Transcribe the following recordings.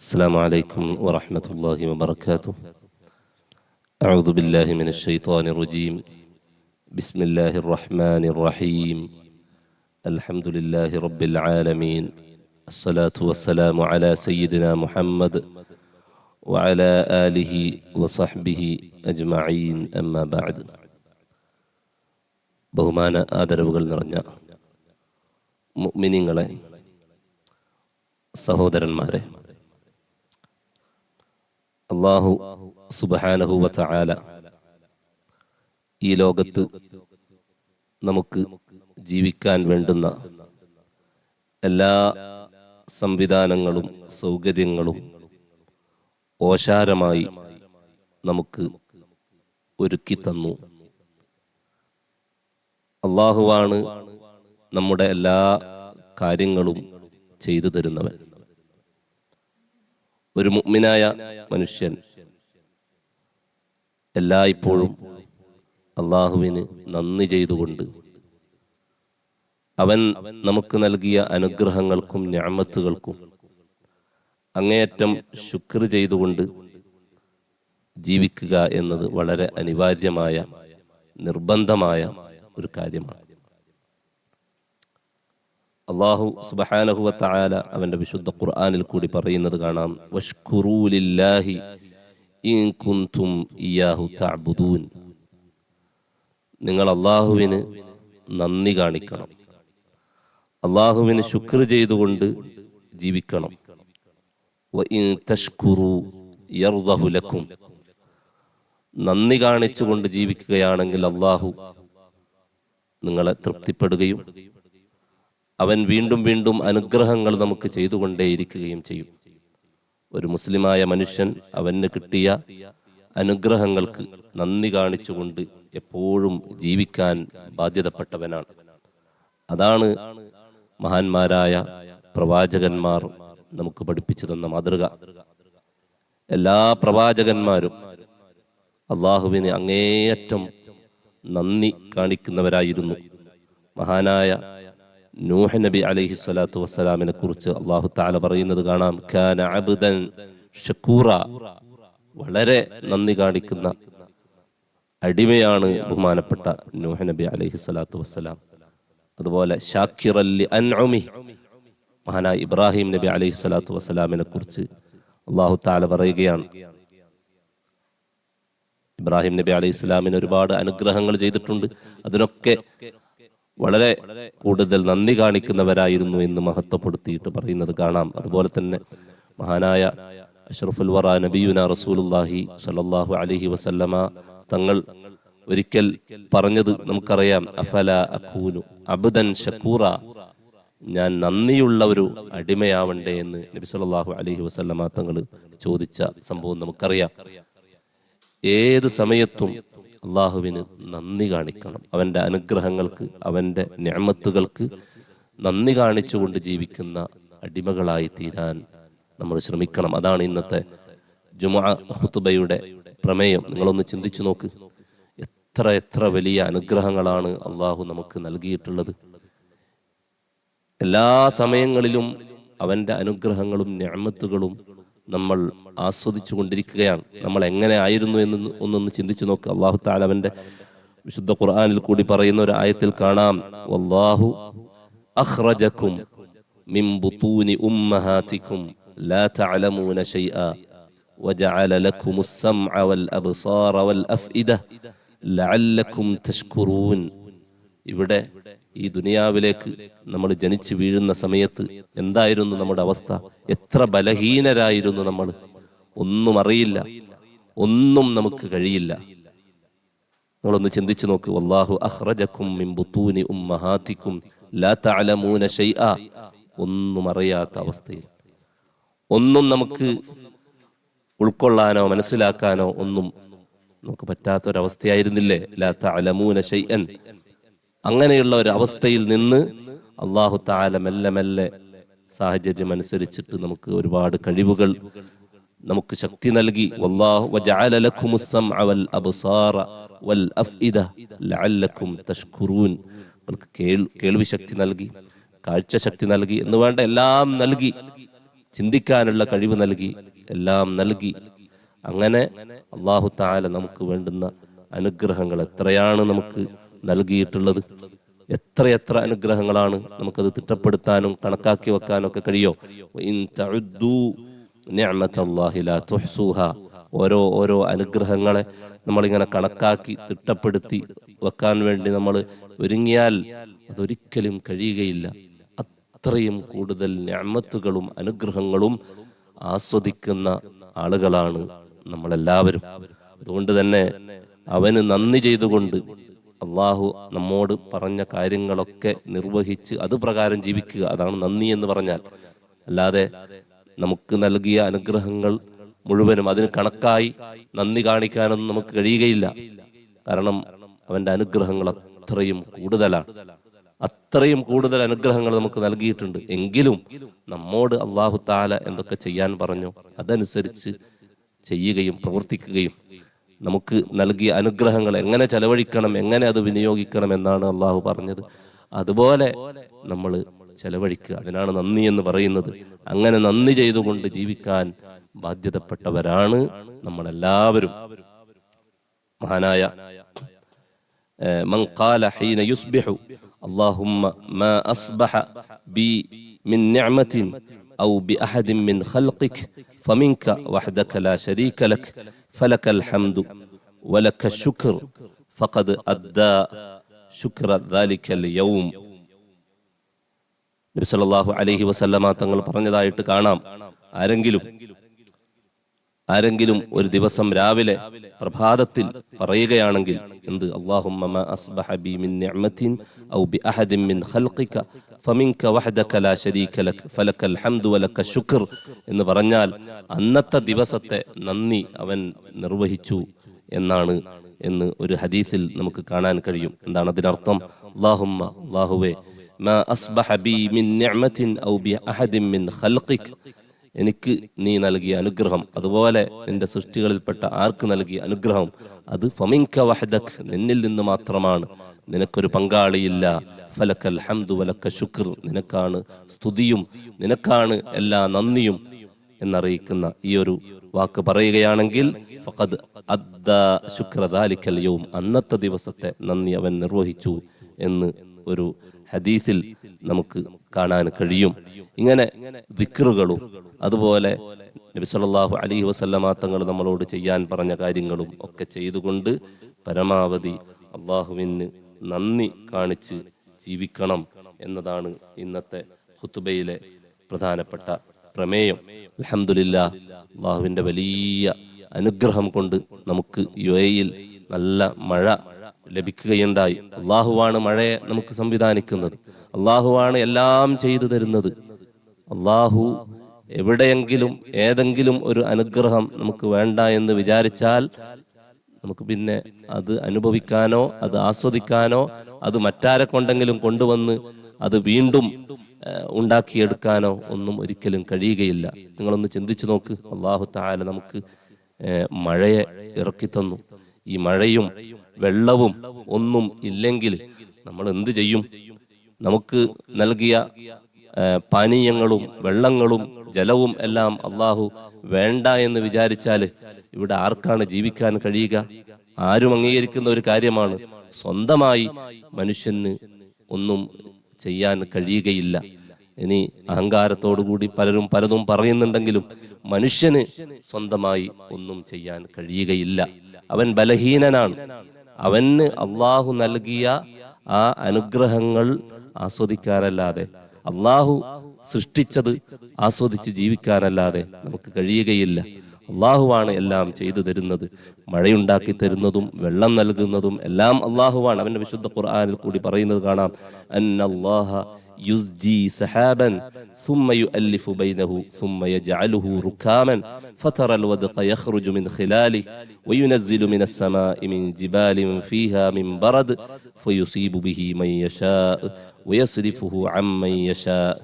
السلام عليكم ورحمة الله وبركاته أعوذ بالله من الشيطان الرجيم بسم الله الرحمن الرحيم الحمد لله رب العالمين الصلاة والسلام على سيدنا محمد وعلى آله وصحبه أجمعين أما بعد ബഹുമാന ആദരവുകൾ നിറഞ്ഞ മുഅ്മിനീങ്ങളെ സഹോദരന്മാരെ അള്ളാഹു സുബഹാനഹുവ തആല ഈ ലോകത്ത് നമുക്ക് ജീവിക്കാൻ വേണ്ടുന്ന എല്ലാ സംവിധാനങ്ങളും സൗകര്യങ്ങളും ഓശാരമായി നമുക്ക് ഒരുക്കി തന്നു. അള്ളാഹുവാണ് നമ്മുടെ എല്ലാ കാര്യങ്ങളും ചെയ്തു തരുന്നവൻ. ഒരു മുഗ്മിനായ മനുഷ്യൻ. എല്ലായ്പ്പോഴും അള്ളാഹുവിന് നന്ദി ചെയ്തുകൊണ്ട് അവൻ നമുക്ക് നൽകിയ അനുഗ്രഹങ്ങൾക്കും ഞാമത്തുകൾക്കും അങ്ങേയറ്റം ശുക്ർ ചെയ്തുകൊണ്ട് ജീവിക്കുക എന്നത് വളരെ അനിവാര്യമായ നിർബന്ധമായ ഒരു കാര്യമാണ്. അള്ളാഹു സുബഹാനഹുവ തആല അവന്റെ വിശുദ്ധ ഖുർആനിൽ കൂടി പറയുന്നത് കാണാം. ഇൻ ഇയാഹു നിങ്ങൾ അള്ളാഹുവിന് നന്ദി കാണിക്കണം. അള്ളാഹുവിന് ശുക്ർ ചെയ്തുകൊണ്ട് ജീവിക്കണം. വ ഇൻ തഷ്കുറു യർദഹു ലക്കും. നന്ദി കാണിച്ചുകൊണ്ട് ജീവിക്കുകയാണെങ്കിൽ അള്ളാഹു നിങ്ങളെ തൃപ്തിപ്പെടുകയും അവൻ വീണ്ടും വീണ്ടും അനുഗ്രഹങ്ങൾ നമുക്ക് ചെയ്തുകൊണ്ടേയിരിക്കുകയും ചെയ്യും. ഒരു മുസ്ലിമായ മനുഷ്യൻ അവന് കിട്ടിയ അനുഗ്രഹങ്ങൾക്ക് നന്ദി കാണിച്ചുകൊണ്ട് എപ്പോഴും ജീവിക്കാൻ ബാധ്യതപ്പെട്ടവനാണ്. അതാണ് മഹാന്മാരായ പ്രവാചകന്മാർ നമുക്ക് പഠിപ്പിച്ചു തന്ന മാതൃക. എല്ലാ പ്രവാചകന്മാരും അള്ളാഹുവിന് അങ്ങേയറ്റം നന്ദി കാണിക്കുന്നവരായിരുന്നു. മഹാനായ നൂഹ് നബി അലൈഹി സ്വലാത്തു വസ്സലാമിനെ കുറിച്ച് അള്ളാഹു താല പറയുന്നത് കാണാം. കാന അബ്ദൻ ഷക്കൂറ വളരെ നന്ദി കാണിക്കുന്ന അടിമയാണ് ബഹുമാനപ്പെട്ട നൂഹ് നബി അലൈഹി സ്വലാത്തു വസ്സലാം. അതുപോലെ ഷാക്കിറല്ലി അൻഉമി മഹാനായ ഇബ്രാഹിം നബി അലൈഹി സ്വലാത്തു വസ്സലാമിനെ കുറിച്ച് അള്ളാഹു താല പറയുകയാണ്. ഇബ്രാഹിം നബി അലൈഹി സ്വലാമിന് ഒരുപാട് അനുഗ്രഹങ്ങൾ ചെയ്തിട്ടുണ്ട്. അതിനൊക്കെ വളരെ കൂടുതൽ നന്ദി കാണിക്കുന്നവരായിരുന്നു എന്ന് മഹത്വപ്പെടുത്തിയിട്ട് പറയുന്നത് കാണാം. അതുപോലെ തന്നെ മഹാനായ അഷ്റഫുൽ വറ നബിയുന റസൂലുല്ലാഹി സലല്ലാഹു അലഹി വസല്ലമ തങ്ങൾ ഒരിക്കൽ പറഞ്ഞത് നമുക്കറിയാം അഫല അഖൂനു അബ്ദൻ ഷക്കൂറ ഞാൻ നന്ദിയുള്ള ഒരു അടിമയാവണ്ടേ എന്ന് നബി സല്ലല്ലാഹു അലഹി വസല്ലമ തങ്ങൾ ചോദിച്ച സംഭവം നമുക്കറിയാം. ഏത് സമയത്തും അള്ളാഹുവിന് നന്ദി കാണിക്കണം. അവന്റെ അനുഗ്രഹങ്ങൾക്ക് അവന്റെ ഞാമത്തുകൾക്ക് നന്ദി കാണിച്ചുകൊണ്ട് ജീവിക്കുന്ന അടിമകളായി തീരാൻ നമ്മൾ ശ്രമിക്കണം. അതാണ് ഇന്നത്തെ ജുമാ പ്രമേയം. നിങ്ങളൊന്ന് ചിന്തിച്ചു നോക്ക്. എത്ര എത്ര വലിയ അനുഗ്രഹങ്ങളാണ് അള്ളാഹു നമുക്ക് നൽകിയിട്ടുള്ളത്. എല്ലാ സമയങ്ങളിലും അവന്റെ അനുഗ്രഹങ്ങളും ഞാമത്തുകളും നമ്മൾ ആസ്വദിച്ചു കൊണ്ടിരിക്കുകയാണ് നമ്മൾ എങ്ങനെ ആയിരുന്നു എന്ന് ഒന്നൊന്ന് ചിന്തിച്ചു നോക്ക്. അള്ളാഹു താലവന്റെ വിശുദ്ധ ഖുർആാനിൽ കൂടി പറയുന്ന ഒരു ആയത്തിൽ കാണാം. വല്ലാഹു അഖ്റജക്കും മിൻ ലാ തഅലമൂന വൽ വൽ അഫ്ഇദ ഇവിടെ ഈ ദുനിയാവിലേക്ക് നമ്മൾ ജനിച്ചു വീഴുന്ന സമയത്ത് എന്തായിരുന്നു നമ്മുടെ അവസ്ഥ? എത്ര ബലഹീനരായിരുന്നു നമ്മൾ? ഒന്നും അറിയില്ല. ഒന്നും നമുക്ക് കഴിയില്ല. നമ്മളൊന്ന് ചിന്തിച്ചു നോക്ക്. വല്ലാഹു അഹ്റജക്കും ലാ തഅലമൂന ഷൈഅ ഒന്നും അറിയാത്ത അവസ്ഥയിൽ. ഒന്നും നമുക്ക് ഉൾക്കൊള്ളാനോ മനസ്സിലാക്കാനോ ഒന്നും നമുക്ക് പറ്റാത്ത പറ്റാത്തൊരവസ്ഥയായിരുന്നില്ലേ? ലാ തഅലമൂന ശൈഅൻ അങ്ങനെയുള്ള ഒരു അവസ്ഥയിൽ നിന്ന് അള്ളാഹു താല മെല്ലെ മെല്ലെ സാഹചര്യം അനുസരിച്ചിട്ട് നമുക്ക് ഒരുപാട് കഴിവുകൾ നമുക്ക് ശക്തി നൽകി. കേൾവി ശക്തി നൽകി കാഴ്ച ശക്തി നൽകി എന്ന് വേണ്ട എല്ലാം നൽകി ചിന്തിക്കാനുള്ള കഴിവ് നൽകി എല്ലാം നൽകി. അങ്ങനെ അള്ളാഹു താല നമുക്ക് വേണ്ടുന്ന അനുഗ്രഹങ്ങൾ എത്രയാണ് നമുക്ക് നൽകിയിട്ടുള്ളത്. എത്രയെത്ര അനുഗ്രഹങ്ങളാണ് നമുക്കത് തിട്ടപ്പെടുത്താനും കണക്കാക്കി വെക്കാനും ഒക്കെ കഴിയോ? ഓരോ ഓരോ അനുഗ്രഹങ്ങളെ നമ്മളിങ്ങനെ കണക്കാക്കി തിട്ടപ്പെടുത്തി വെക്കാൻ വേണ്ടി നമ്മൾ ഒരുങ്ങിയാൽ അതൊരിക്കലും കഴിയുകയില്ല. അത്രയും കൂടുതൽ ഞാമത്തുകളും അനുഗ്രഹങ്ങളും ആസ്വദിക്കുന്ന ആളുകളാണ് നമ്മളെല്ലാവരും. അതുകൊണ്ട് തന്നെ അവന് നന്ദി ചെയ്തുകൊണ്ട് അള്ളാഹു നമ്മോട് പറഞ്ഞ കാര്യങ്ങളൊക്കെ നിർവഹിച്ച് അത് പ്രകാരം ജീവിക്കുക. അതാണ് നന്ദി എന്ന് പറഞ്ഞാൽ. അല്ലാതെ നമുക്ക് നൽകിയ അനുഗ്രഹങ്ങൾ മുഴുവനും അതിന് കണക്കായി നന്ദി കാണിക്കാനൊന്നും നമുക്ക് കഴിയുകയില്ല. കാരണം അവന്റെ അനുഗ്രഹങ്ങൾ അത്രയും കൂടുതലാണ്. അത്രയും കൂടുതൽ അനുഗ്രഹങ്ങൾ നമുക്ക് നൽകിയിട്ടുണ്ട്. എങ്കിലും നമ്മോട് അള്ളാഹു താല എന്തൊക്കെ ചെയ്യാൻ പറഞ്ഞു അതനുസരിച്ച് ചെയ്യുകയും പ്രവർത്തിക്കുകയും നമുക്ക് നൽകിയ അനുഗ്രഹങ്ങൾ എങ്ങനെ ചെലവഴിക്കണം എങ്ങനെ അത് വിനിയോഗിക്കണം എന്നാണ് അള്ളാഹു പറഞ്ഞത് അതുപോലെ നമ്മൾ ചെലവഴിക്കുക അതിനാണ് നന്ദി എന്ന് പറയുന്നത് അങ്ങനെ നന്ദി ചെയ്തുകൊണ്ട് ജീവിക്കാൻ ബാധ്യതപ്പെട്ടവരാണ് നമ്മളെല്ലാവരും മഹാനായ من قال حين يصبح اللهم ما أصبح بي من نعمة أو بأحد من خلقك فمنك وحدك لا شريك لك فلك الحمد ولك الشكر فقد أدى شكر ذلك اليوم നബി സല്ലല്ലാഹു അലൈഹി വസല്ലമ തങ്ങൾ പറഞ്ഞതായിട്ട് കാണാം ആരെങ്കിലും ആരെങ്കിലും ഒരു ദിവസം രാവിലെ പ്രഭാതത്തിൽ പറയുകയാണെങ്കിൽ എന്ത്? എന്ന് പറഞ്ഞാൽ അന്നത്തെ ദിവസത്തെ നന്ദി അവൻ നിർവഹിച്ചു എന്നാണ് എന്ന് ഒരു ഹദീസിൽ നമുക്ക് കാണാൻ കഴിയും. എന്താണ് അതിനർത്ഥം? അല്ലാഹുമ്മ അല്ലാഹുവേ മാ അസ്ബഹ ബി മിൻ നിഅമത്തിൻ ഔ ബി അഹദിൻ മിൻ ഖൽഖിക എനിക്ക് നീ നൽകിയ അനുഗ്രഹം. അതുപോലെ നിന്റെ സൃഷ്ടികളിൽപ്പെട്ട ആർക്ക് നൽകിയ അനുഗ്രഹം? അത് ഫമിങ്ക വഹദക് നിന്നിൽ നിന്ന് മാത്രമാണ്. നിനക്കൊരു പങ്കാളിയില്ല. ഫലക്കൽ ഹംദു വലക്ക ശുക്ർ. നിനക്കാണ് സ്തുതിയും നിനക്കാണ് എല്ലാ നന്ദിയും എന്നറിയിക്കുന്ന ഈ ഒരു വാക്ക് പറയുകയാണെങ്കിൽ ഫഖദ് അദ്ദ യൗം. അന്നത്തെ ദിവസത്തെ നന്ദി അവൻ നിർവഹിച്ചു എന്ന് ഒരു ഹദീസിൽ നമുക്ക് കാണാൻ കഴിയും. ഇങ്ങനെ വിക്രുകളും അതുപോലെ നബി സല്ലല്ലാഹു അലൈഹി വസല്ലമ തങ്ങൾ നമ്മളോട് ചെയ്യാൻ പറഞ്ഞ കാര്യങ്ങളും ഒക്കെ ചെയ്തുകൊണ്ട് പരമാവധി അള്ളാഹുവിന് നന്ദി കാണിച്ച് ജീവിക്കണം എന്നതാണ് ഇന്നത്തെ ഹുത്തുബയിലെ പ്രധാനപ്പെട്ട പ്രമേയം. അലഹമുല്ല അള്ളാഹുവിന്റെ വലിയ അനുഗ്രഹം കൊണ്ട് നമുക്ക് യു എയിൽ നല്ല മഴ ലഭിക്കുകയുണ്ടായി. അള്ളാഹുവാണ് മഴയെ നമുക്ക് സംവിധാനിക്കുന്നത്. അള്ളാഹുവാണ് എല്ലാം ചെയ്തു തരുന്നത്. അള്ളാഹു എവിടെയെങ്കിലും ഏതെങ്കിലും ഒരു അനുഗ്രഹം നമുക്ക് വേണ്ട എന്ന് വിചാരിച്ചാൽ നമുക്ക് പിന്നെ അത് അനുഭവിക്കാനോ അത് ആസ്വദിക്കാനോ അത് മറ്റാരെ കൊണ്ടെങ്കിലും കൊണ്ടുവന്ന് അത് വീണ്ടും ഉണ്ടാക്കിയെടുക്കാനോ ഒന്നും ഒരിക്കലും കഴിയുകയില്ല. നിങ്ങളൊന്ന് ചിന്തിച്ചു നോക്ക്. അള്ളാഹു താല നമുക്ക് മഴയെ ഇറക്കി തന്നു. ഈ മഴയും വെള്ളവും ഒന്നും ഇല്ലെങ്കിൽ നമ്മൾ എന്ത് ചെയ്യും? നമുക്ക് നൽകിയ പാനീയങ്ങളും വെള്ളങ്ങളും ജലവും എല്ലാം അള്ളാഹു വേണ്ട എന്ന് വിചാരിച്ചാൽ ഇവിടെ ആർക്കാണ് ജീവിക്കാൻ കഴിയുക? ആരും അംഗീകരിക്കുന്ന ഒരു കാര്യമാണ് സ്വന്തമായി മനുഷ്യന് ഒന്നും ചെയ്യാൻ കഴിയുകയില്ല. ഇനി അഹങ്കാരത്തോടുകൂടി പലരും പലതും പറയുന്നുണ്ടെങ്കിലും മനുഷ്യന് സ്വന്തമായി ഒന്നും ചെയ്യാൻ കഴിയുകയില്ല. അവൻ ബലഹീനനാണ്. അവന് അള്ളാഹു നൽകിയ ആ അനുഗ്രഹങ്ങൾ ആസ്വദിക്കാനല്ലാതെ അള്ളാഹു സൃഷ്ടിച്ചത് ആസ്വദിച്ച് ജീവിക്കാനല്ലാതെ നമുക്ക് കഴിയുകയില്ല അള്ളാഹുവാണ് എല്ലാം ചെയ്തു തരുന്നത് മഴയുണ്ടാക്കി തരുന്നതും വെള്ളം നൽകുന്നതും എല്ലാം അള്ളാഹുവാണ് അവന്റെ വിശുദ്ധ ഖുർആനിൽ കൂടി പറയുന്നത് കാണാം അന്നല്ലാഹ യുസ്ജി സഹാബൻ ثم يؤلف بينه ثم يجعله ركاما فترى الودق يخرج من خلاله وينزل من السماء من جبال فيها من برد فيصيب به من يشاء ويصرفه عمن يشاء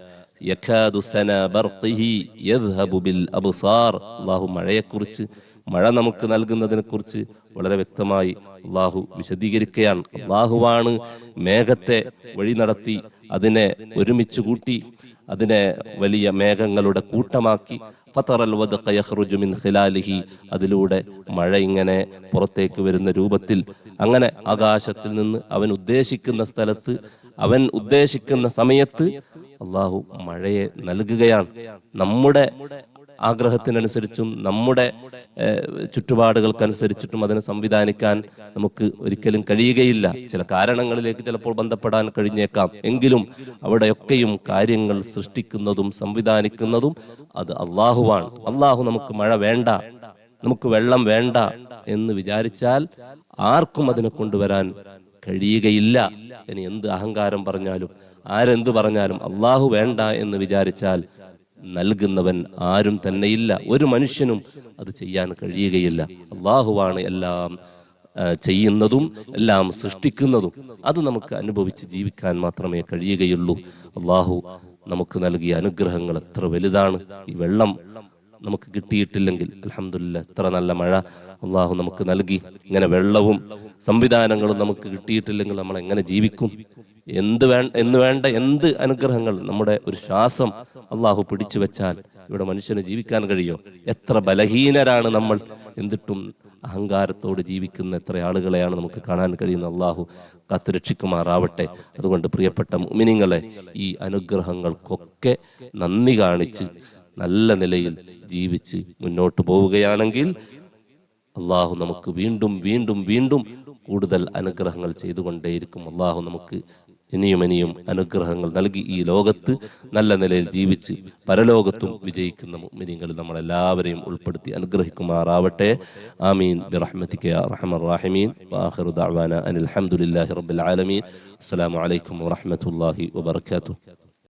യക്കാദു സന ബർഖിഹി യദ്ഹബു ബിൽ അബ്സാർ അല്ലാഹു മഴയെക്കുറിച്ച് മഴ നമുക്ക് നൽകുന്നതിനെ കുറിച്ച് വളരെ വ്യക്തമായി അള്ളാഹു വിശദീകരിക്കുകയാണ് അള്ളാഹുവാണ് മേഘത്തെ വഴി നടത്തി അതിനെ ഒരുമിച്ച് കൂട്ടി അതിനെ വലിയ മേഘങ്ങളുടെ കൂട്ടമാക്കി ഫതറൽ വദ്ഖ യഖ്റുജു മിൻ ഖിലാലിഹി അതിലൂടെ മഴ ഇങ്ങനെ പുറത്തേക്ക് വരുന്ന രൂപത്തിൽ അങ്ങനെ ആകാശത്തിൽ നിന്ന് അവൻ ഉദ്ദേശിക്കുന്ന സ്ഥലത്ത് അവൻ ഉദ്ദേശിക്കുന്ന സമയത്ത് അള്ളാഹു മഴയെ നൽകുകയാണ്. നമ്മുടെ ആഗ്രഹത്തിനനുസരിച്ചും നമ്മുടെ ചുറ്റുപാടുകൾക്കനുസരിച്ചിട്ടും അതിനെ സംവിധാനിക്കാൻ നമുക്ക് ഒരിക്കലും കഴിയുകയില്ല. ചില കാരണങ്ങളിലേക്ക് ചിലപ്പോൾ ബന്ധപ്പെടാൻ കഴിഞ്ഞേക്കാം. എങ്കിലും അവിടെയൊക്കെയും കാര്യങ്ങൾ സൃഷ്ടിക്കുന്നതും സംവിധാനിക്കുന്നതും അത് അള്ളാഹുവാണ്. അള്ളാഹു നമുക്ക് മഴ വേണ്ട നമുക്ക് വെള്ളം വേണ്ട എന്ന് വിചാരിച്ചാൽ ആർക്കും അതിനെ കൊണ്ടുവരാൻ കഴിയുകയില്ല. ഇനി എന്ത് അഹങ്കാരം പറഞ്ഞാലും ആരെന്ത് പറഞ്ഞാലും അള്ളാഹു വേണ്ട എന്ന് വിചാരിച്ചാൽ നൽകുന്നവൻ ആരും തന്നെയില്ല. ഒരു മനുഷ്യനും അത് ചെയ്യാൻ കഴിയുകയില്ല. അള്ളാഹുവാണ് എല്ലാം ചെയ്യുന്നതും എല്ലാം സൃഷ്ടിക്കുന്നതും. അത് നമുക്ക് അനുഭവിച്ച് ജീവിക്കാൻ മാത്രമേ കഴിയുകയുള്ളൂ. അള്ളാഹു നമുക്ക് നൽകിയ അനുഗ്രഹങ്ങൾ എത്ര വലുതാണ്. ഈ വെള്ളം നമുക്ക് കിട്ടിയിട്ടില്ലെങ്കിൽ അലഹമില്ല എത്ര നല്ല മഴ. അള്ളാഹു നമുക്ക് നൽകി. ഇങ്ങനെ വെള്ളവും സംവിധാനങ്ങളും നമുക്ക് കിട്ടിയിട്ടില്ലെങ്കിൽ നമ്മൾ എങ്ങനെ ജീവിക്കും? എന്ത് വേ എന്ന് വേണ്ട എന്ത് അനുഗ്രഹങ്ങൾ നമ്മുടെ ഒരു ശ്വാസം അള്ളാഹു പിടിച്ചു വെച്ചാൽ ഇവിടെ മനുഷ്യന് ജീവിക്കാൻ കഴിയോ? എത്ര ബലഹീനരാണ് നമ്മൾ. എന്നിട്ടും അഹങ്കാരത്തോട് ജീവിക്കുന്ന എത്ര ആളുകളെയാണ് നമുക്ക് കാണാൻ കഴിയുന്ന അള്ളാഹു കാത്തുരക്ഷിക്കുമാറാവട്ടെ അതുകൊണ്ട് പ്രിയപ്പെട്ട മുമിനിങ്ങളെ ഈ അനുഗ്രഹങ്ങൾക്കൊക്കെ നന്ദി കാണിച്ച് നല്ല നിലയിൽ ജീവിച്ച് മുന്നോട്ട് പോവുകയാണെങ്കിൽ അള്ളാഹു നമുക്ക് വീണ്ടും വീണ്ടും വീണ്ടും കൂടുതൽ അനുഗ്രഹങ്ങൾ ചെയ്തുകൊണ്ടേയിരിക്കും. അള്ളാഹു നമുക്ക് ഇനിയും ഇനിയും അനുഗ്രഹങ്ങൾ നൽകി ഈ ലോകത്ത് നല്ല നിലയിൽ ജീവിച്ച് പരലോകത്തും വിജയിക്കുന്ന മുഅ്മിനീങ്ങളിൽ നമ്മളെല്ലാവരെയും ഉൾപ്പെടുത്തി അനുഗ്രഹിക്കുമാറാവട്ടെ. ആമീൻ. ബിറഹ്മതിക യാ അർഹമർ റാഹിമീൻ. അനിൽ ഹംദുലില്ലാഹി റബ്ബിൽ ആലമീൻ. അസ്സലാമു അലൈക്കും വറഹ്മത്തുള്ളാഹി വബറകാതുഹു.